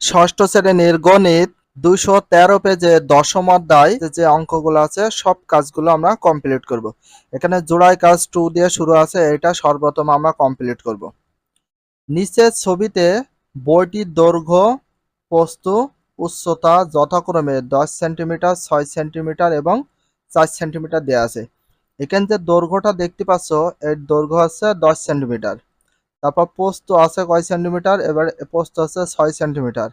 ষষ্ঠ শ্রেণির গণিত দুইশো তেরো পেজে দশম অধ্যায় যে অঙ্কগুলো আছে, সব কাজগুলো আমরা কমপ্লিট করব। এখানে জোড়াই কাজ টু দিয়ে শুরু আছে, এটা সর্বপ্রথম আমরা কমপ্লিট করব। নিচের ছবিতে বইটির দৈর্ঘ্য প্রস্তু উচ্চতা যথাক্রমে দশ সেন্টিমিটার, ছয় সেন্টিমিটার এবং চার সেন্টিমিটার দেওয়া আছে এখানে যে দৈর্ঘ্যটা দেখতে পাচ্ছ, এর দৈর্ঘ্য হচ্ছে দশ সেন্টিমিটার তারপর পোস্ত আছে কয় সেন্টিমিটার? এবার পোস্ত আছে ছয় সেন্টিমিটার।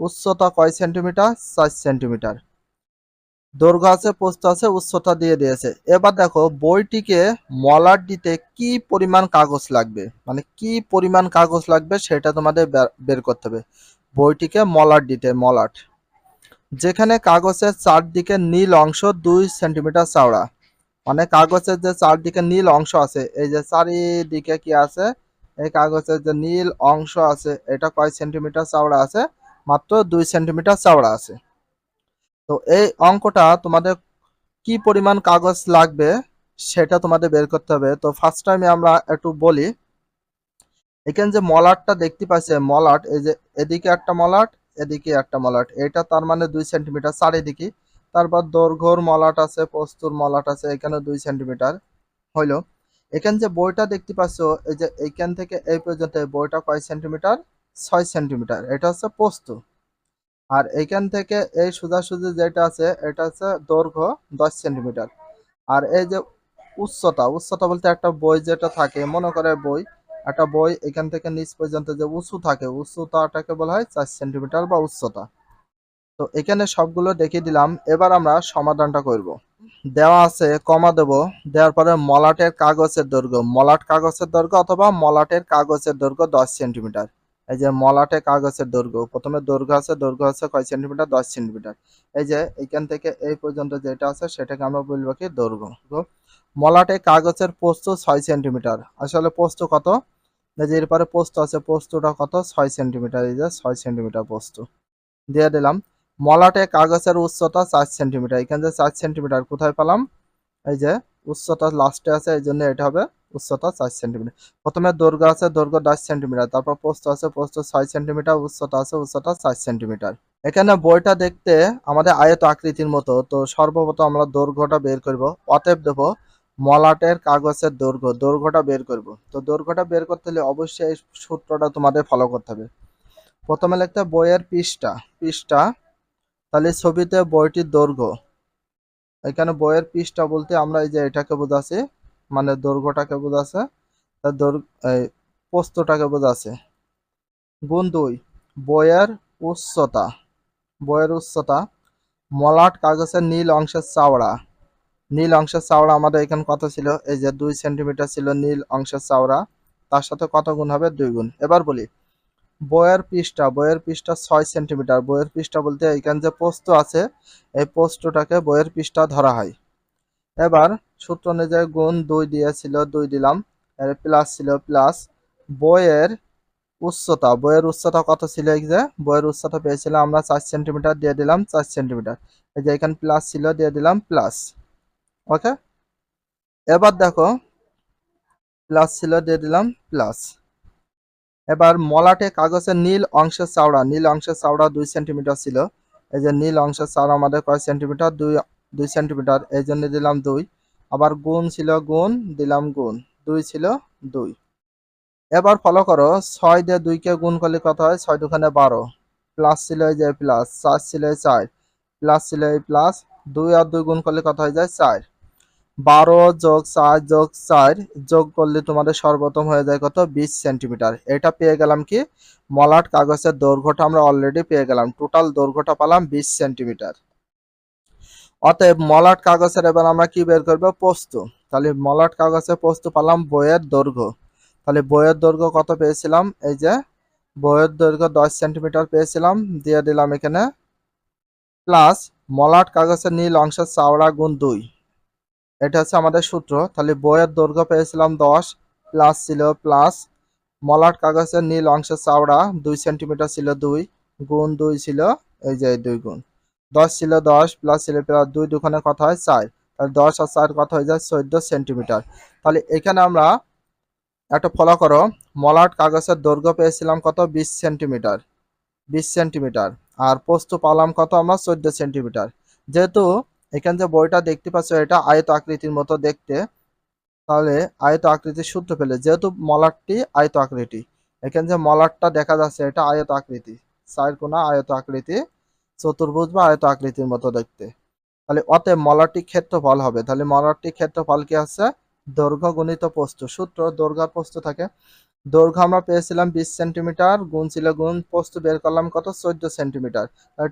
উচ্চতা কয় সেন্টিমিটার? চার সেন্টিমিটার। দৈর্ঘ্য আছে পোস্ত আছে, উচ্চতা দিয়ে দিয়েছে। এবার দেখো, বইটিকে মলাট দিতে কি পরিমাণ কাগজ লাগবে? মানে কি পরিমাণ কাগজ লাগবে সেটা তোমাদের বের করতে হবে। বইটিকে মলাট দিতে, মলাট। যেখানে কাগজের চারদিকে নীল অংশ, দুই সেন্টিমিটার চওড়া। মানে কাগজের যে চারদিকে নীল অংশ আছে, এই যে চারিদিকে কি আছে? এই কাগজের যে নীল অংশ আছে, এটা কয় সেন্টিমিটার চওড়া আছে? মাত্র দুই সেন্টিমিটার চওড়া আছে। তো এই অঙ্কটা তোমাদের কি পরিমাণ কাগজ লাগবে সেটা তোমাদের বের করতে হবে। তো ফার্স্ট টাইমে আমরা একটু বলি, এখানে যে মলাটটা দেখতে পাচ্ছে মলাট, এই যে এদিকে একটা মলাট, এদিকে একটা মলাট, এটা তার মানে দুই সেন্টিমিটার চারিদিকে। তারপর দৈর্ঘ্যর মলাট আছে, প্রস্তুর মলাট আছে এখানে দুই সেন্টিমিটার হইল। এখানে যে বইটা দেখতে পাচ্ছ, এই যে এইখান থেকে এই পর্যন্ত এই বইটা কয় সেন্টিমিটার? ছয় সেন্টিমিটার। এটা হচ্ছে পোস্ত। আর এইখান থেকে এই সোজাসুজি যেটা আছে, এটা হচ্ছে দৈর্ঘ্য দশ সেন্টিমিটার। আর এই যে উচ্চতা উচ্চতা বলতে একটা বই যেটা থাকে, মনে করে বই, একটা বই এখান থেকে নিচ পর্যন্ত যে উঁচু থাকে উচ্চতাটাকে বলা হয় চার সেন্টিমিটার বা উচ্চতা। তো এখানে সবগুলো দেখিয়ে দিলাম। এবার আমরা সমাধানটা করব। দেওয়া আছে কমা দেব। দেওয়ার পরে মলাটের কাগজের দৈর্ঘ্য। মলাট কাগজের দৈর্ঘ্য অথবা মলাটের কাগজের দৈর্ঘ্য দশ সেন্টিমিটার। এই যে মলাটে কাগজের দৈর্ঘ্য। প্রথমে দৈর্ঘ্য আছে দৈর্ঘ্য আছে কয় সেন্টিমিটার? দশ সেন্টিমিটার। এই যে এখান থেকে এই পর্যন্ত যেটা আছে সেটাকে আমরা বলব কি দৈর্ঘ্য। মলাটে কাগজের পোস্ত ছয় সেন্টিমিটার। আসলে পোস্ত কত? যে এরপরে পোস্ত আছে, পোস্তটা কত? ছয় সেন্টিমিটার। এই যে ছয় সেন্টিমিটার পোস্ত। দিয়ে দিলাম। মলাটে কাগজের উচ্চতা চার সেন্টিমিটার। এখানে যে চার সেন্টিমিটার কোথায় পেলাম? এই যে উচ্চতা লাস্টে আছে, এই জন্য এটা হবে উচ্চতা চার সেন্টিমিটার। প্রথমে দৈর্ঘ্য আছে, দৈর্ঘ্য দশ সেন্টিমিটার। তারপর পোস্ত আছে পোস্ত ছয় সেন্টিমিটার, উচ্চতা আছে, উচ্চতা চার সেন্টিমিটার। এখানে বইটা দেখতে আমাদের আয়ত আকৃতির মতো, তো সর্বপ্রথম আমরা দৈর্ঘ্যটা বের করব। অতএব দেব মলাটের কাগজের দৈর্ঘ্য, দৈর্ঘ্যটা বের করব। তো দৈর্ঘ্যটা বের করতে হলে অবশ্যই এই সূত্রটা তোমাদের ফলো করতে হবে। প্রথমে লিখতে বইয়ের পৃষ্ঠা পৃষ্ঠা তাহলে ছবিতে বইটির দৈর্ঘ্য। এখানে বইয়ের পৃষ্ঠা বলতে আমরা এই যে এটাকে বোঝাচ্ছি মানে দৈর্ঘ্যটাকে বোঝাচ্ছে প্রস্থটাকে বোঝাচ্ছে। গুণ দুই, বইয়ের উচ্চতা বইয়ের উচ্চতা, মলাট কাগজের নীল অংশের চাওড়া। নীল অংশের চাওড়া আমাদের এখানে কত ছিল? এই যে দুই সেন্টিমিটার ছিল নীল অংশের চাওড়া, তার সাথে কত গুণ হবে? দুই গুণ। এবার বলি বইয়ের পৃষ্ঠা বইয়ের পৃষ্ঠা ছয় সেন্টিমিটার। বইয়ের পৃষ্ঠা বলতে এখানে যে পোস্ত আছে, এই পোস্টটাকে বইয়ের পৃষ্ঠা ধরা হয়। এবার সূত্র অনুযায়ী গুণ দুই দিয়েছিল দুই দিলাম, এর প্লাস ছিল প্লাস বইয়ের উচ্চতা বইয়ের উচ্চতা কত ছিল এই যে? বইয়ের উচ্চতা পেয়েছিলাম আমরা চার সেন্টিমিটার দিয়ে দিলাম চার সেন্টিমিটার। এই যে এখানে প্লাস ছিল, দিয়ে দিলাম প্লাস ওকে এবার দেখো প্লাস ছিল, দিয়ে দিলাম প্লাস এবার মলাটে কাগজের নীল অংশের চাওড়া, নীল অংশের চাওড়া দুই সেন্টিমিটার ছিল। এই যে নীল অংশের চাওড়া আমাদের কয় সেন্টিমিটার দুই দুই সেন্টিমিটার এই জন্য দিলাম দুই। আবার গুণ ছিল গুণ, দিলাম গুণ। দুই ছিল দুই। এবার ফলো করো। ছয় দিয়ে দুইকে গুণ করলে কত হয়? ছয় দুখানে বারো। প্লাস ছিল এই যে প্লাস চার ছিল চার। প্লাস ছিল এই প্লাস দুই আর দুই গুণ করলে কত হয়ে যায়? চার। বারো যোগ চার যোগ চার যোগ করলে তোমাদের সর্বপ্রথম হয়ে যায় কত? বিশ সেন্টিমিটার। এটা পেয়ে গেলাম কি? মলাট কাগজের দৈর্ঘ্যটা আমরা অলরেডি পেয়ে গেলাম। টোটাল দৈর্ঘ্যটা পেলাম বিশ সেন্টিমিটার। অতএব মলাট কাগজের এবার আমরা কি বের করব? পোস্ত। তাহলে মলাট কাগজের পোস্ত পেলাম বইয়ের দৈর্ঘ্য। তাহলে বইয়ের দৈর্ঘ্য কত পেয়েছিলাম? এই যে বইয়ের দৈর্ঘ্য দশ সেন্টিমিটার পেয়েছিলাম। দিয়ে দিলাম এখানে। প্লাস মলাট কাগজের নীল অংশের চাওড়া গুণ দুই। এটা হচ্ছে আমাদের সূত্র। তাহলে বইয়ের দৈর্ঘ্য পেয়েছিলাম দশ প্লাস ছিল প্লাস মলাট কাগজের নীল অংশের চাওড়া, দুই সেন্টিমিটার ছিল দুই, গুণ দুই ছিল এই যে দুই গুণ। দশ ছিল দশ প্লাস ছিল প্লাস দুই দুখানে কথা হয়? চার। তাহলে দশ আর চার কথা হয়ে যায়? চোদ্দ সেন্টিমিটার তাহলে এখানে আমরা একটা ফলো করো। মলাট কাগজের দৈর্ঘ্য পেয়েছিলাম কত? বিশ সেন্টিমিটার বিশ সেন্টিমিটার আর পোস্ত পালাম কত? আমরা চোদ্দ সেন্টিমিটার যেহেতু এখানে যে বইটা দেখতে পাচ্ছ, এটা আয়ত আকৃতির মতো দেখতে। তাহলে আয়ত আকৃতির সূত্র পেলে, যেহেতু মলাটটি আয়ত আকৃতি, এখানে যে মলাটটা দেখা যাচ্ছে, এটা আয়ত আকৃতি। চার কোনা আয়ত আকৃতি, চতুর্ভুজ বা আয়ত আকৃতির মতো দেখতে। তাহলে অতএব মলারটি ক্ষেত্রফল হবে। তাহলে মলারটি ক্ষেত্রফল কি আছে? দৈর্ঘ্য গুণিত পোস্ত সূত্র দৈর্ঘ্য পোস্ত থাকে। দৈর্ঘ্য আমরা পেয়েছিলাম বিশ সেন্টিমিটার, গুণ ছিল গুণ পোস্ত বের করলাম কত? চোদ্দ সেন্টিমিটার।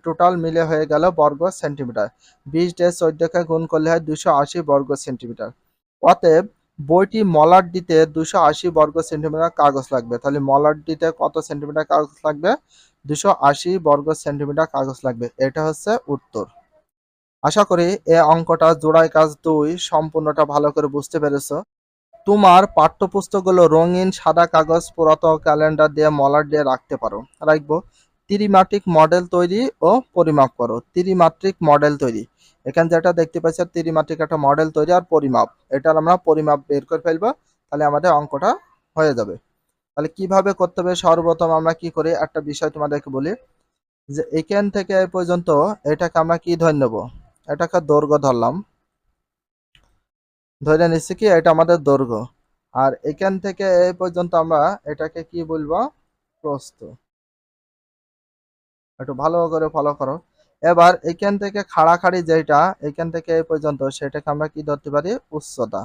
টোটাল মিলে হয়ে গেল বর্গ সেন্টিমিটার। বিশ ডে চোদ্দকে গুণ করলে হয় দুশো আশি বর্গ সেন্টিমিটার। অতএব বইটি মলার দিতে দুশো আশি বর্গ সেন্টিমিটার কাগজ লাগবে। তাহলে মলার দিতে কত সেন্টিমিটার কাগজ লাগবে? দুশো আশি বর্গ সেন্টিমিটার কাগজ লাগবে। এটা হচ্ছে উত্তর। আশা করি এ অঙ্কটা জোড়াই কাজ দুই, সম্পূর্ণটা ভালো করে বুঝতে পেরেছ। তোমার পাঠ্যপুস্তকগুলো রঙিন সাদা কাগজ, পুরাতন ক্যালেন্ডার দিয়ে মলার দিয়ে রাখতে পারো। রাখব। ত্রিমাত্রিক মডেল তৈরি ও পরিমাপ করো। ত্রিমাত্রিক মডেল তৈরি। এখানে যেটা দেখতে পাচ্ছি, ত্রিমাত্রিক একটা মডেল তৈরি আর পরিমাপ। এটার আমরা পরিমাপ বের করে ফেলব, তাহলে আমাদের অঙ্কটা হয়ে যাবে। তাহলে কীভাবে করতে হবে? সর্বপ্রথম আমরা কি করি? একটা বিষয় তোমাদেরকে বলি যে এখান থেকে পর্যন্ত এটাকে আমরা কি ধরে নেব? এটাকে দৈর্ঘ্য ধরলাম। ধরে নিচ্ছি কি, এটা আমাদের দৈর্ঘ্য। আর এখান থেকে এই পর্যন্ত আমরা এটাকে কি বলব? প্রস্থ। একটু ভালো করে ফলো করো। এবার এখান থেকে খাড়াখাড়ি যেটা, এখান থেকে এই পর্যন্ত, সেটাকে আমরা কি ধরতে পারি? উচ্চতা।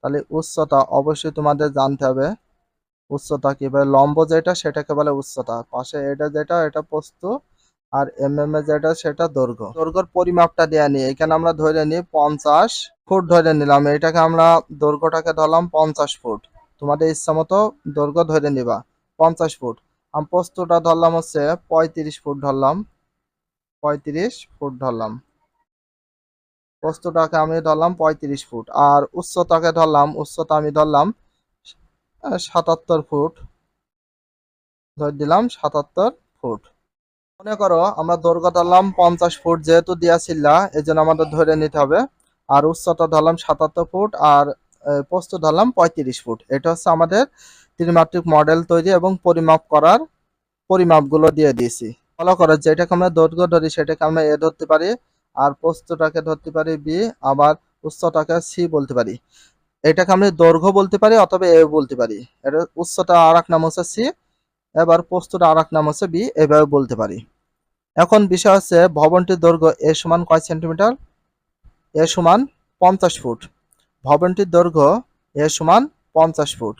তাহলে উচ্চতা অবশ্যই তোমাদের জানতে হবে। উচ্চতা কি বলে? লম্ব যেটা, সেটাকে বলে উচ্চতা। পাশে এটা যেটা, এটা প্রস্থ। আর এম এম যেটা সেটা দৈর্ঘ্য। দৈর্ঘ্যর পরিমাপটা দেয়া নিয়ে এখানে আমরা ধরে নিই পঞ্চাশ ফুট ধরে নিলাম। এটাকে আমরা দৈর্ঘ্যটাকে ধরলাম পঞ্চাশ ফুট। তোমাদের ইচ্ছা মতো দৈর্ঘ্য ধরে নিবা। পঞ্চাশ ফুট। আমি পোস্তটা ধরলাম হচ্ছে পঁয়ত্রিশ ফুট ধরলাম। পঁয়ত্রিশ ফুট ধরলাম। পোস্তটাকে আমি ধরলাম পঁয়ত্রিশ ফুট। আর উচ্চতাকে ধরলাম, উচ্চতা আমি ধরলাম সাতাত্তর ফুট। ধর দিলাম সাতাত্তর ফুট। মনে করো, আমরা দৈর্ঘ্য ধরলাম পঞ্চাশ ফুট যেহেতু দিয়াছিলা এই জন্য আমাদের ধরে নিতে হবে। আর উচ্চতা ধরলাম সাতাত্তর ফুট আর পোস্ত ধরলাম পঁয়ত্রিশ ফুট। এটা হচ্ছে আমাদের ত্রিমাত্রিক মডেল তৈরি এবং পরিমাপ করার পরিমাপগুলো দিয়ে দিয়েছি। ফলো করো যেটাকে আমরা দৈর্ঘ্য ধরি সেটাকে আমরা এ ধরতে পারি, আর পোস্তটাকে ধরতে পারি বি, আবার উচ্চটাকে সি বলতে পারি। এটাকে আমরা দৈর্ঘ্য বলতে পারি অথবা এ বলতে পারি। এটা উচ্চতা আর এক নাম হচ্ছে সি, এবার পোস্তটা আর এক নাম হচ্ছে বি, এভাবে বলতে পারি। এখন বিষয় হচ্ছে ভবনটির দৈর্ঘ্য এ সমান কয় সেন্টিমিটার? এ সমান পঞ্চাশ ফুট। ভবনটির দৈর্ঘ্য এ সমান পঞ্চাশ ফুট।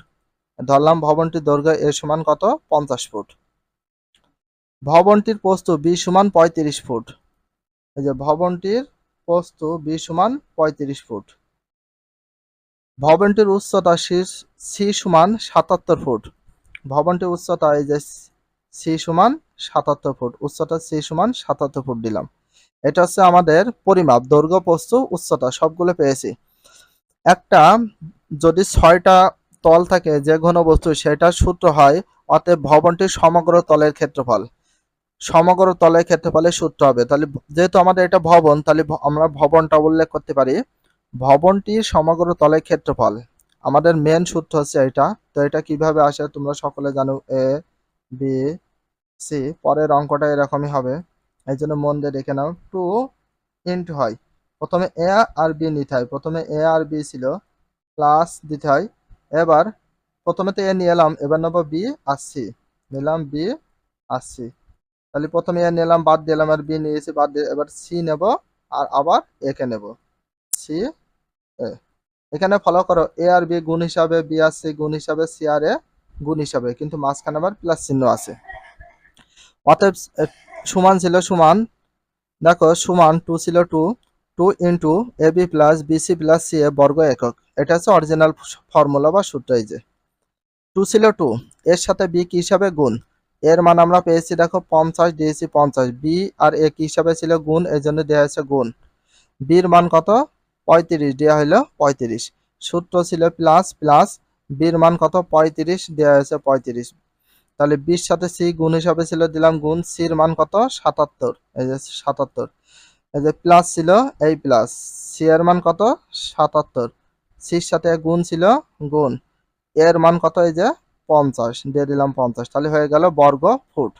ধরলাম ভবনটির দৈর্ঘ্য এ সমান কত? পঞ্চাশ ফুট। ভবনটির পোস্ত বি সমান পঁয়ত্রিশ ফুট। এই যে ভবনটির পোস্ত বি সমান পঁয়ত্রিশ ফুট। ভবনটির উচ্চতা সি সমান সাতাত্তর ফুট। ভবনটির উচ্চতা এই যে সি সমান সাতাত্তর ফুট। উচ্চতা সি সমান সাতাত্তর ফুট দিলাম। এটা হচ্ছে আমাদের পরিমাপ, দৈর্ঘ্য পোস্ত উচ্চতা, সবগুলো পেয়েছি। একটা যদি ছয়টা তল থাকে যে ঘন বস্তু সেটা সূত্র হয় অতএব ভবনটির সমগ্র তলের ক্ষেত্রফল। সমগ্র তলের ক্ষেত্রফলের সূত্র হবে। তাহলে যেহেতু আমাদের এটা ভবন, তাহলে আমরা ভবনটা উল্লেখ করতে পারি। ভবনটির সমগ্র তলের ক্ষেত্রফল। আমাদের মেন সূত্র হচ্ছে এটা। তো এটা কীভাবে আসে তোমরা সকলে জানো, এ, বি সি, পরের অঙ্কটা এরকমই হবে। এই জন্য মন দিয়ে দেখে নাও, টু ইন্টু হয়। প্রথমে এ আর বি নিতে হয়। প্রথমে এ আর বি ছিল, প্লাস দিতে হয়। এবার প্রথমে তো এ নিয়ে এলাম, এবার নেব বি আর সি। নিলাম বি আর সি। তাহলে প্রথমে এ নিলাম, বাদ দিলাম আর বি নিয়েছি, বাদ দিয়ে এবার সি নেব, আর আবার একে নেব। C, A. এখানে ফলো করো, এ আর বি গুণ হিসাবে, বি আর সি গুণ হিসাবে, সি আর এ গুণ হিসাবে। কিন্তু মাঝখানে আবার প্লাস চিহ্ন আছে। অতএব সমান ছিল সমান, দেখো, সমান টু ছিল two two into A B plus BC plus C A বর্গ একক। এটা হচ্ছে অরিজিনাল ফর্মুলা বা সূত্র এই যে। টু ছিল টু এর সাথে বি কি হিসাবে গুণ? এর মান আমরা পেয়েছি, দেখো, পঞ্চাশ দিয়েছি পঞ্চাশ। বি আর এ কি হিসাবে ছিল গুণ? এই জন্য দেওয়া হয়েছে গুণ। বির মান কত? পঁয়ত্রিশ দেওয়া হলো পঁয়ত্রিশ। সূত্র ছিল প্লাস প্লাস বির মান কত? পঁয়ত্রিশ দেওয়া হয়েছে পঁয়ত্রিশ। তাহলে বিশ সাথে সি গুণ হিসাবে ছিল, দিলাম গুণ, সির মান কত? সাতাত্তর। এই যে সাতাত্তর। এই যে প্লাস ছিল, এই প্লাস সি এর মান কত? সাতাত্তর। সির সাথে গুণ ছিল, গুণ। এর মান কত? এই যে পঞ্চাশ। দিয়ে দিলাম পঞ্চাশ। তাহলে হয়ে গেল বর্গ ফুট।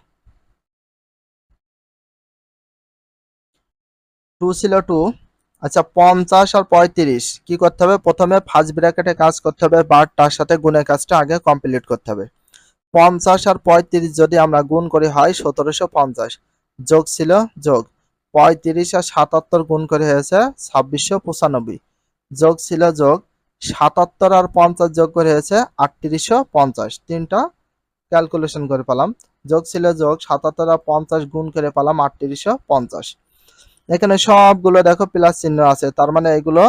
টু ছিল টু আচ্ছা পঞ্চাশ আর পঁয়ত্রিশ। কি করতে হবে? প্রথমে ফার্স্ট ব্র্যাকেটে কাজ করতে হবে বার তার সাথে গুণের কাজটা আগে কমপ্লিট করতে হবে। পঞ্চাশ আর পঁয়ত্রিশ যদি আমরা গুণ করি হয় সতেরোশো পঞ্চাশ। যোগ ছিল যোগ। পঁয়ত্রিশ আর সাতাত্তর গুণ করে হয়েছে ছাব্বিশশো পঁচানব্বই। যোগ ছিল যোগ। সাতাত্তর আর পঞ্চাশ যোগ করে হয়েছে আটত্রিশশো পঞ্চাশ। তিনটা ক্যালকুলেশন করে পেলাম। যোগ ছিল যোগ, সাতাত্তর আর পঞ্চাশ গুণ করে পেলাম আটত্রিশশো পঞ্চাশ। এখানে সবগুলো দেখো প্লাস চিহ্ন আছে। তার মানে এগুলো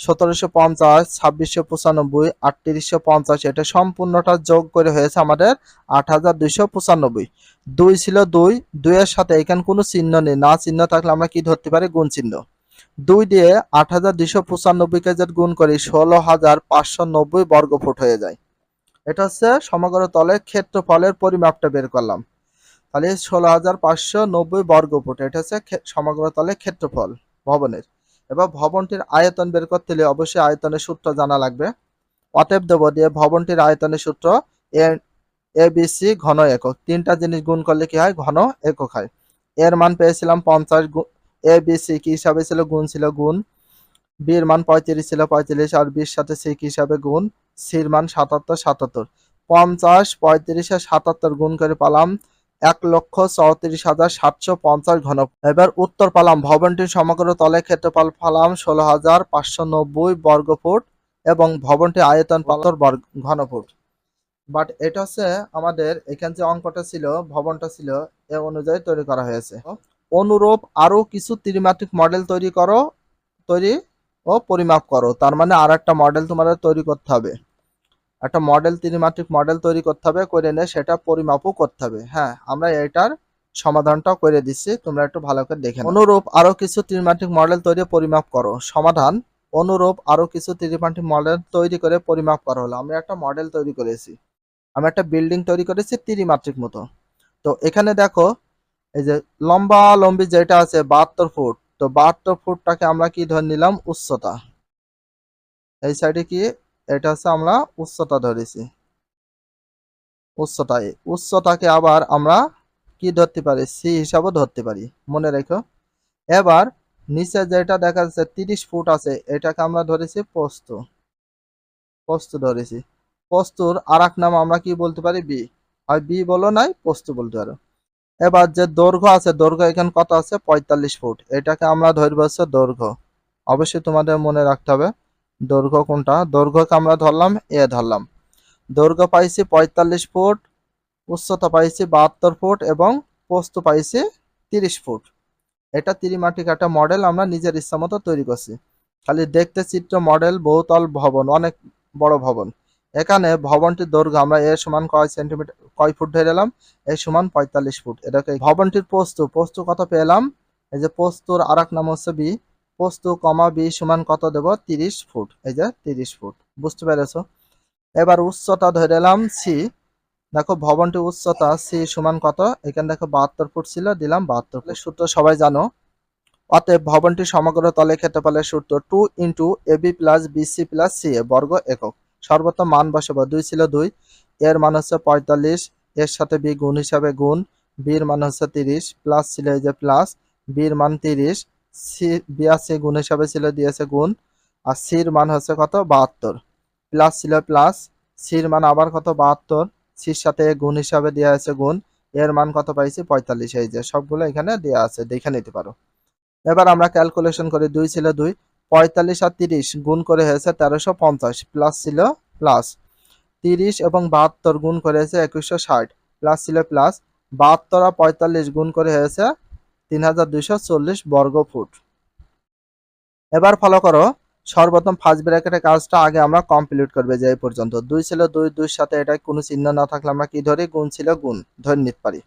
সতেরোশো পঞ্চাশ, ছাব্বিশশো পঁচানব্বই, আটত্রিশশো পঞ্চাশ, এটা সম্পূর্ণটা যোগ করে হয়েছে আমাদের আট হাজার দুইশো পঁচানব্বই। দুই ছিল দুই, দুইয়ের সাথে এখানে কোনো চিহ্ন নেই, না চিহ্ন থাকলে আমরা কি ধরতে পারি? গুণ চিহ্ন। দুই দিয়ে আট হাজার দুইশো পঁচানব্বইকে যদি গুণ করি, ষোলো হাজার পাঁচশো নব্বই বর্গ ফুট হয়ে যায়। এটা হচ্ছে সমগ্র তলের ক্ষেত্রফলের পরিমাপটা বের করলাম। তাহলে ষোলো হাজার পাঁচশো নব্বই বর্গ ফুট এটা হচ্ছে সমগ্র তলের ক্ষেত্রফল, ভবনের। এবার ভবনটির আয়তন বের করতে হলে অবশ্যই আয়তনের সূত্র জানা লাগবে। অতএব দেব দিয়ে ভবনটির আয়তনের সূত্র এ এ বি সি ঘন একক। তিনটা জিনিস গুণ করলে কি হয়? ঘন একক হয়। এর মান পেয়েছিলাম পঞ্চাশ এ বি সি কি হিসাবে ছিল? গুণ ছিল গুণ। বির মান পঁয়ত্রিশ ছিল, পঁয়ত্রিশ আর বিশ সাথে সি কি হিসাবে গুণ? সির মান সাতাত্তর সাতাত্তর। পঞ্চাশ, পঁয়ত্রিশ আর সাতাত্তর গুণ করে পালাম এক লক্ষ চৌত্রিশ হাজার সাতশো পঞ্চাশ ঘন এবার উত্তর পালাম ভবনটির সমগ্র তলে ক্ষেত্রফল পালাম ষোলো হাজার পাঁচশো নব্বই বর্গ ফুট এবং ভবনটি আয়তন পাতর বর্গ ঘন ফুট বাট এটা হচ্ছে আমাদের, এখানে যে অঙ্কটা ছিল, ভবনটা ছিল, এ অনুযায়ী তৈরি করা হয়েছে। অনুরূপ আরও কিছু ত্রিমাত্রিক মডেল তৈরি করো, তৈরি ও পরিমাপ করো। তার মানে আর একটা মডেল তোমাদের তৈরি করতে হবে। একটা মডেল ত্রিমাত্রিক মডেল তৈরি করতে হবে, করে নিয়ে সেটা পরিমাপও করতে হবে। হ্যাঁ আমরা এটার সমাধানটাও করে দিচ্ছি, তোমরা একটু ভালো করে দেখে অনুরূপ আরও কিছু ত্রিমাত্রিক মডেল তৈরি, পরিমাপ করো। সমাধান, অনুরূপ আরও কিছু ত্রিমাত্রিক মডেল তৈরি করে পরিমাপ করা হলো। আমরা একটা মডেল তৈরি করেছি। আমি একটা বিল্ডিং তৈরি করেছি ত্রিমাত্রিক মতো। তো এখানে দেখো, এই যে লম্বা লম্বি যেটা আছে, বাহাত্তর ফুট, তো বাহাত্তর ফুটটাকে আমরা কি ধরে নিলাম? উচ্চতা। এই সাইডে কি? এটা হচ্ছে আমরা উচ্চতা ধরেছি। উচ্চতা, উচ্চতাকে আবার আমরা কি ধরতে পারি? সি হিসাবে ধরতে পারি। মনে রেখো। এবার নিচে যেটা দেখা যাচ্ছে, তিরিশ ফুট আছে, এটাকে আমরা ধরেছি পোস্ত। পোস্ত ধরেছি। পোস্তুর আর নাম আমরা কি বলতে পারি? বি হয় বি বলো নাই, পোস্ত বলতে পারো। এবার যে দৈর্ঘ্য আছে, দৈর্ঘ্য এখানে কত আছে? পঁয়তাল্লিশ ফুট। এটাকে আমরা ধরবো হচ্ছে দৈর্ঘ্য। অবশ্যই তোমাদের মনে রাখতে হবে। দৈর্ঘ্য কোনটা? দৈর্ঘ্যকে আমরা ধরলাম, এ ধরলাম। দৈর্ঘ্য পাইছি পঁয়তাল্লিশ ফুট, উচ্চতা পাইছি বাহাত্তর ফুট এবং পোস্ত পাইছি তিরিশ ফুট। এটা ত্রিমাটিক একটা মডেল আমরা নিজের ইচ্ছা মতো তৈরি করছি। খালি দেখতে চিত্র মডেল বহুতল ভবন, অনেক বড় ভবন। এখানে ভবনটির দৈর্ঘ্য আমরা এর সমান কয় সেন্টিমিটার কয় ফুট ধরে এলাম? এর সমান পঁয়তাল্লিশ ফুট। এটাকে ভবনটির পোস্ত পোস্ত কত পেলাম? এই যে পোস্তর আর নাম হচ্ছে বি পোস্ত, কমা বি সমান কত দেব? তিরিশ ফুট। এই যে তিরিশ ফুট। বুঝতে পেরেছ? এবার উচ্চতা ধরে এলাম সি দেখো, ভবনটি উচ্চতা সি সমান কত? এখানে দেখো বাহাত্তর ফুট ছিল, দিলাম বাহাত্তর ফুট। সূত্র সবাই জানো? অতএব ভবনটি সমগ্র তলে খেতে ক্ষেত্রফলের সূত্র two into AB plus BC plus C A বর্গ একক। সর্বোত্তম মান বসাবো। দুই ছিল দুই। এর মান হচ্ছে পঁয়তাল্লিশ। এর সাথে বি গুণ হিসাবে গুণ। বির মান হচ্ছে তিরিশ। প্লাস ছিল এই যে প্লাস বির মান তিরিশ। সি বিয়াশি গুণ হিসাবে ছিল, দিয়েছে গুণ। আর সির মান হচ্ছে কত? বাহাত্তর। প্লাস ছিল প্লাস, সির মান আবার কত? বাহাত্তর। সির সাথে গুণ হিসাবে দেওয়া আছে গুণ। এর মান কত পাইছি? পঁয়তাল্লিশ। এই যে সবগুলো এখানে দেওয়া আছে, দেখে নিতে পারো। এবার আমরা ক্যালকুলেশন করি, দুই ছিল দুই, পঁয়তাল্লিশ আর তিরিশ গুণ করে হয়েছে তেরোশো পঞ্চাশ। প্লাস ছিল প্লাস। তিরিশ এবং বাহাত্তর গুণ করে হয়েছে একুশশো ষাট। প্লাস ছিল প্লাস। বাহাত্তর আর পঁয়তাল্লিশ গুণ করে হয়েছে তিন হাজার দুইশো চল্লিশ বর্গ ফুট। এবার ফলো করো, সর্বপ্রথম ফার্স্ট ব্র্যাকেটের কাজটা আগে আমরা কমপ্লিট করবে যে পর্যন্ত। দুই ছিল দুই দুইর সাথে এটা কোনো চিহ্ন না থাকলে আমরা কি ধরি? গুণ ছিল গুণ, ধরে নিতে পারি।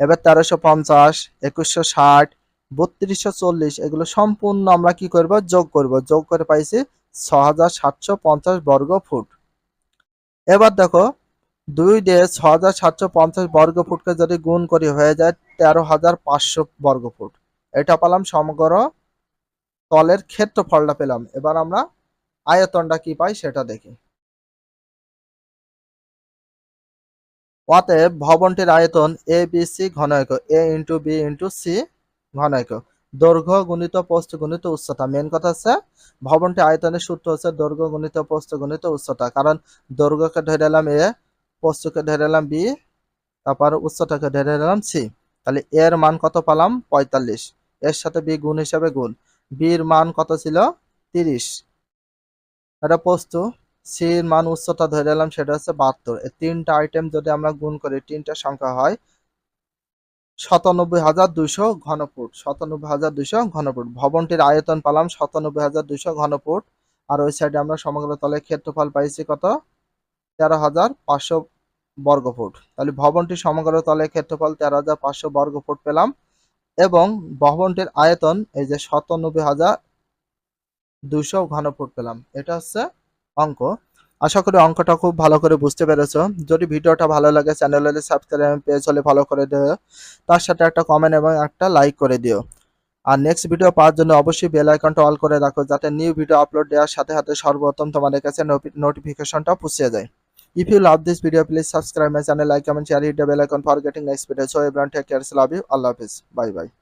এবার তেরোশো পঞ্চাশ, একুশশো ষাট, বত্রিশশো চল্লিশ, এগুলো সম্পূর্ণ আমরা কি করব? যোগ করব। যোগ করে পাইছি ছ হাজার সাতশো পঞ্চাশ বর্গ ফুট। এবার দেখো দুই দিয়ে ছ হাজার সাতশো পঞ্চাশ বর্গ ফুটকে যদি গুণ করি হয়ে যায় তেরো হাজার পাঁচশো বর্গ ফুট এটা পেলাম সমগ্র তলের ক্ষেত্রফলটা পেলাম। এবার আমরা আয়তনটা কি পাই সেটা দেখি। অতএব ভবনটির আয়তন এ বি সি ঘনক, A into B into C ঘনক। দৈর্ঘ্য গুণিত প্রস্থ গুণিত উচ্চতা। মেন কথা হচ্ছে ভবনটি আয়তনের সূত্র হচ্ছে দৈর্ঘ্য গুণিত প্রস্থ গুণিত উচ্চতা। কারণ দৈর্ঘ্যকে ধরে এলাম এ প্রস্থকে ধরে এলাম বি, তারপর উচ্চতাকে ধরে এলাম সি। তাহলে এর মান কত পেলাম? পঁয়তাল্লিশ। এর সাথে বি গুণ হিসাবে গুণ। বির মান কত ছিল? তিরিশ। এটা প্রস্থ সির মান উচ্চতা ধরে এলাম সেটা হচ্ছে বাহাত্তর। এই তিনটা আইটেম যদি আমরা গুণ করি, তিনটা সংখ্যা হয় সাতানব্বই হাজার দুইশো ঘনফুট। সাতানব্বই হাজার দুইশো ঘনফুট। ভবনটির আয়তন পালাম সাতানব্বই হাজার দুইশো ঘনফুট। আর ওই সাইডে আমরা সমগ্র তলে ক্ষেত্রফল পাইছি কত? তেরো হাজার পাঁচশো বর্গফুট। তাহলে ভবনটির সমগ্র তলে ক্ষেত্রফল তেরো হাজার পাঁচশো বর্গফুট পেলাম এবং ভবনটির আয়তন এই যে সাতানব্বই হাজার দুইশো ঘনফুট পেলাম। এটা হচ্ছে অঙ্ক। আশা করি অঙ্কটা খুব ভালো করে বুঝতে পেরেছ। যদি ভিডিওটা ভালো লাগে চ্যানেলে সাবস্ক্রাইব পেজ হলে ফলো করে দিও। তার সাথে একটা কমেন্ট এবং একটা লাইক করে দিও। আর নেক্সট ভিডিও পাওয়ার জন্য অবশ্যই বেল আইকনটা অল করে রাখো, যাতে নিউ ভিডিও আপলোড দেওয়ার সাথে সাথে সর্বপ্রথম তোমাদের কাছে নোটিফিকেশনটা পৌঁছে যায়। If you love this video, please subscribe my channel, like, comment, share, hit the bell icon for getting next video. So everyone take care, love you, I love you, bye bye.